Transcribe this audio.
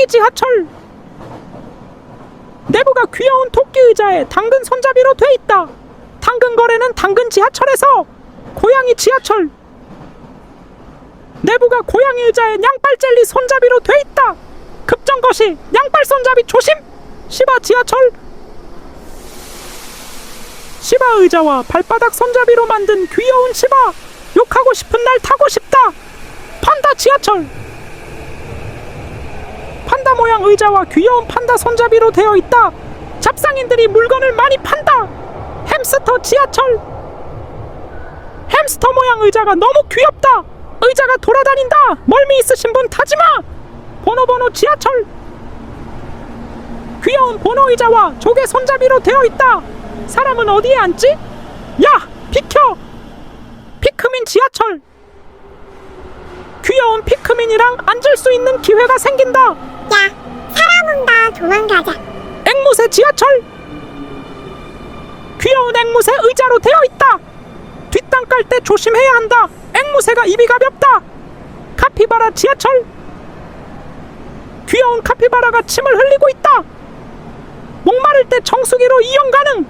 토끼 지하철 내부가 귀여운 토끼 의자에 당근 손잡이로 돼 있다. 당근 거래는 당근 지하철에서 고양이 지하철 내부가 고양이 의자에 양발 젤리 손잡이로 돼 있다. 급정 거시 양발 손잡이 조심. 시바 지하철 시바 의자와 발바닥 손잡이로 만든 귀여운 시바 욕하고 싶은 날 타고 싶다. 판다 지하철 모양 의자와 귀여운 판다 손잡이로 되어 있다. 잡상인들이 물건을 많이 판다. 햄스터 지하철. 햄스터 모양 의자가 너무 귀엽다. 의자가 돌아다닌다. 멀미 있으신 분 타지 마. 번호 번호 지하철. 귀여운 번호 의자와 조개 손잡이로 되어 있다. 사람은 어디에 앉지? 야, 비켜. 피크민 지하철. 귀여운 피크민이랑 앉을 수 있는 기회가 생긴다. 도망가자. 앵무새 지하철. 귀여운 앵무새 의자로 되어 있다. 뒷땅 깔 때 조심해야 한다. 앵무새가 입이 가볍다. 카피바라 지하철. 귀여운 카피바라가 침을 흘리고 있다. 목마를 때 정수기로 이용 가능